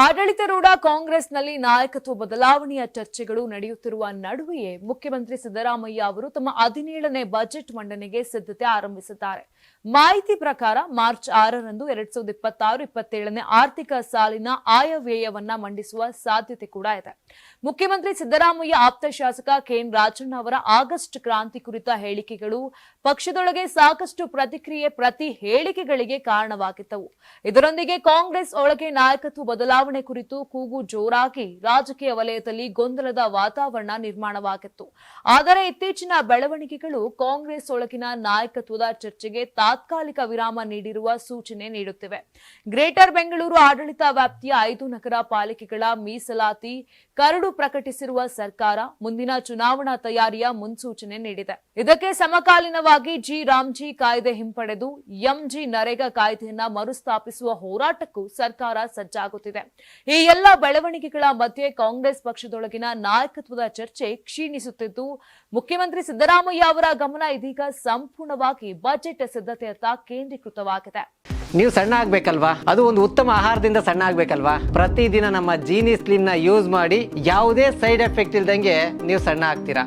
ಆಡಳಿತಾರೂಢ ಕಾಂಗ್ರೆಸ್ನಲ್ಲಿ ನಾಯಕತ್ವ ಬದಲಾವಣೆಯ ಚರ್ಚೆಗಳು ನಡೆಯುತ್ತಿರುವ ನಡುವೆಯೇ ಮುಖ್ಯಮಂತ್ರಿ ಸಿದ್ದರಾಮಯ್ಯ ಅವರು ತಮ್ಮ ಹದಿನೇಳನೇ ಬಜೆಟ್ ಮಂಡನೆಗೆ ಸಿದ್ಧತೆ ಆರಂಭಿಸಿದ್ದಾರೆ. ಮಾಹಿತಿ ಪ್ರಕಾರ ಮಾರ್ಚ್ ಆರರಂದು ಎರಡ್ ಸಾವಿರದ ಇಪ್ಪತ್ತಾರು ಇಪ್ಪತ್ತೇಳನೇ ಆರ್ಥಿಕ ಸಾಲಿನ ಆಯವ್ಯಯವನ್ನ ಮಂಡಿಸುವ ಸಾಧ್ಯತೆ ಕೂಡ ಇದೆ. ಮುಖ್ಯಮಂತ್ರಿ ಸಿದ್ದರಾಮಯ್ಯ ಆಪ್ತ ಶಾಸಕ ಕೆಎನ್ ರಾಜಣ್ಣ ಅವರ ಆಗಸ್ಟ್ ಕ್ರಾಂತಿ ಕುರಿತ ಹೇಳಿಕೆಗಳು ಪಕ್ಷದೊಳಗೆ ಸಾಕಷ್ಟು ಪ್ರತಿಕ್ರಿಯೆ ಪ್ರತಿ ಹೇಳಿಕೆಗಳಿಗೆ ಕಾರಣವಾಗಿದ್ದವು. ಇದರೊಂದಿಗೆ ಕಾಂಗ್ರೆಸ್ ಒಳಗೆ ನಾಯಕತ್ವ ಬದಲಾವಣೆ ಕುರಿತು ಕೂಗು ಜೋರಾಗಿ ರಾಜಕೀಯ ವಲಯದಲ್ಲಿ ಗೊಂದಲದ ವಾತಾವರಣ ನಿರ್ಮಾಣವಾಗಿತ್ತು. ಆದರೆ ಇತ್ತೀಚಿನ ಬೆಳವಣಿಗೆಗಳು ಕಾಂಗ್ರೆಸ್ ಒಳಗಿನ ನಾಯಕತ್ವದ ಚರ್ಚೆಗೆ ತಾತ್ಕಾಲಿಕ ವಿರಾಮ ನೀಡಿರುವ ಸೂಚನೆ ನೀಡುತ್ತಿವೆ. ಗ್ರೇಟರ್ ಬೆಂಗಳೂರು ಆಡಳಿತ ವ್ಯಾಪ್ತಿಯ ಐದು ನಗರ ಪಾಲಿಕೆಗಳ ಮೀಸಲಾತಿ ಕರಡು ಪ್ರಕಟಿಸಿರುವ ಸರ್ಕಾರ ಮುಂದಿನ ಚುನಾವಣಾ ತಯಾರಿಯ ಮುನ್ಸೂಚನೆ ನೀಡಿದೆ. ಇದಕ್ಕೆ ಸಮಕಾಲೀನವಾಗಿ ಜಿ ರಾಮ್ಜಿ ಕಾಯ್ದೆ ಹಿಂಪಡೆದು ಎಂಜಿ ನರೇಗಾ ಕಾಯ್ದೆಯನ್ನ ಮರುಸ್ಥಾಪಿಸುವ ಹೋರಾಟಕ್ಕೂ ಸರ್ಕಾರ ಸಜ್ಜಾಗುತ್ತಿದೆ. ಈ ಎಲ್ಲ ಬೆಳವಣಿಗೆಗಳ ಮಧ್ಯೆ ಕಾಂಗ್ರೆಸ್ ಪಕ್ಷದೊಳಗಿನ ನಾಯಕತ್ವದ ಚರ್ಚೆ ಕ್ಷೀಣಿಸುತ್ತಿದ್ದು, ಮುಖ್ಯಮಂತ್ರಿ ಸಿದ್ದರಾಮಯ್ಯ ಅವರ ಗಮನ ಇದೀಗ ಸಂಪೂರ್ಣವಾಗಿ ಬಜೆಟ್ ಸಿದ್ಧತೆಯತ್ತ ಕೇಂದ್ರೀಕೃತವಾಗಿದೆ. ನೀವು ಸಣ್ಣ ಆಗ್ಬೇಕಲ್ವಾ? ಅದು ಒಂದು ಉತ್ತಮ ಆಹಾರದಿಂದ ಸಣ್ಣ ಆಗ್ಬೇಕಲ್ವಾ? ಪ್ರತಿದಿನ ನಮ್ಮ ಜೀನಿ ಸ್ಲಿಮ್ನ ಯೂಸ್ ಮಾಡಿ ಯಾವುದೇ ಸೈಡ್ ಎಫೆಕ್ಟ್ ಇಲ್ದಂಗೆ ನೀವು ಸಣ್ಣ ಆಗ್ತೀರಾ?